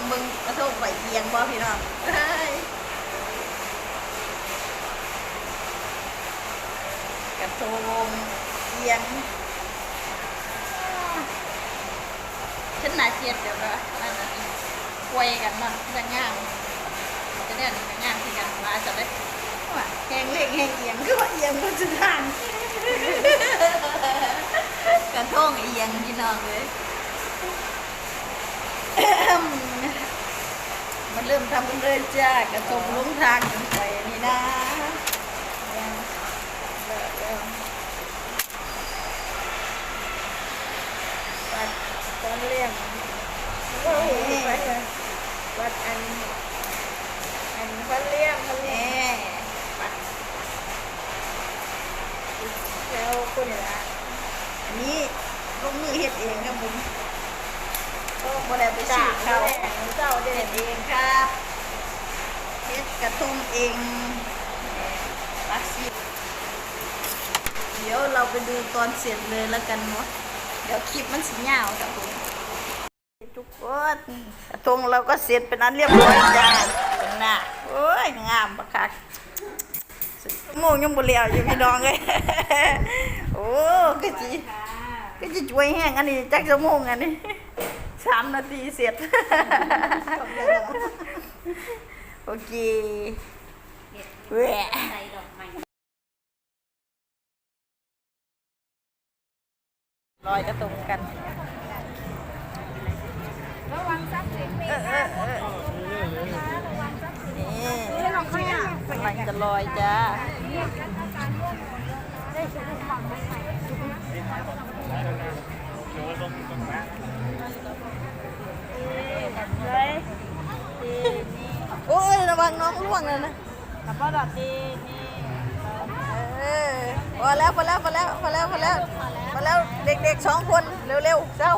งมึงกระทงไหวเอียงบ่พี่น้องกระทงเอียงฉันน่าเกลียดเดี๋ยวนะนั่นนะควยกันมันจะง่ามจะเนี่ยจะง่ามที่กันมาจะได้ว่าแหงเล็กแหงเอียงคือว่าเอียงบนสุดทางกระทงเอียงพี่น้องเลย มันเริ่มทำกันเลยจ้ากระทงลุ้งทางกันไปนี่นะวัดตอนเลี้ยงวัดอันอันพันเลี้ยงพันเลี้ยงแน่ปัดแล้วคุณละอันนี้ลงมือเฮ็ดเองครับผมก็ บ่ได้ไปจ่าซื้อเขาเขาเจ้าเด็ดเองครับเฮ็ดกระทงเองปักสิเดี๋ยวเราไปดูตอนเสร็จเลยแล้วกันเนาะเดี๋ยวคลิปมันสิยาวครับผมทุกคนกระทงเราก็เสร็จเป็นอันเรียบร้อยจ้านหน้าโอ้ยงามปะคักโมงยังบุเรียวอยู่พี่น้องเลยโอ้ก็จีก็จะช่วยแห้งอันนี้จักจะโมงอันนี้ สามนาทีเสร็จ โอเคแหวะลอยกระทงกัน ระวังทรัพย์สินมีเออเออเออนี่กำลังจะลอยจ้าเลย โอ้ยระ วังน้องล่วงเลยนะกับพ่อดอกดีนี่เออพอแล้วพอแล้วพอแล้วพอแล้วพอแล้วพอแล้วเด็กๆสองคนเร็วๆเจ้า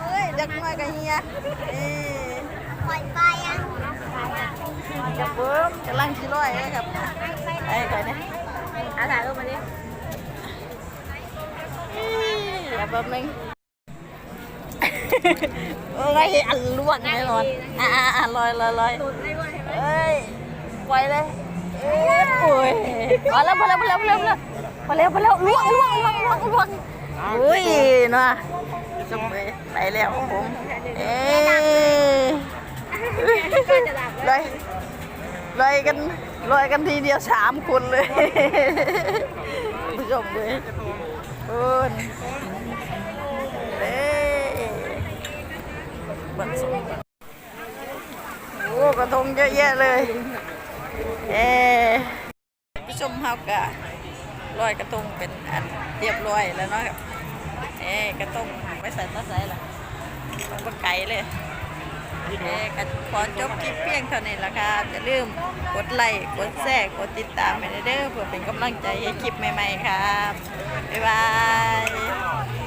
เฮ้ยเด็กน้อยกับเฮียเอ้ยปล่อยไปอะกับเบิ้มกำลังชิร้อยเลยครับไอ้ไปเนี่ยอาถ่ายรูปมาดิอย่าแป๊บนึง เอ้อันล่วงแน่นอนอ่าอ่าลอยลอยลอยเอ้ยเอ้ยปล่อยเลยเอ้ยโอ้ยพอแล้วพอแล้วพอแล้วพอแล้วพอแล้วพอแล้วล่วงล่วงล่วงล่วงล่วงอุ้ยเนาะจบไปไปแล้วผมเอ้ยลอยลอยกันลอยกันทีเดียวสามคนเลยผู้ชมเลยคุณเอ้ยบันสมโอ้กระทงเยอะแยะเลย เอผู้ชมเฮากะลอยกระทงเป็นอันเรียบร้อยแล้วเนาะเอ้กระทงไปใส่ตาใส่ละมันก็ไกลเลยเอ้ก็ขอจบคลิปเพียงเท่านี้ละครับอย่าลืมกดไลค์กดแชร์กดติดตามให้ด้วยเด้อเพื่อเป็นกำลังใจให้คลิปใหม่ ๆ ครับ บ๊ายบาย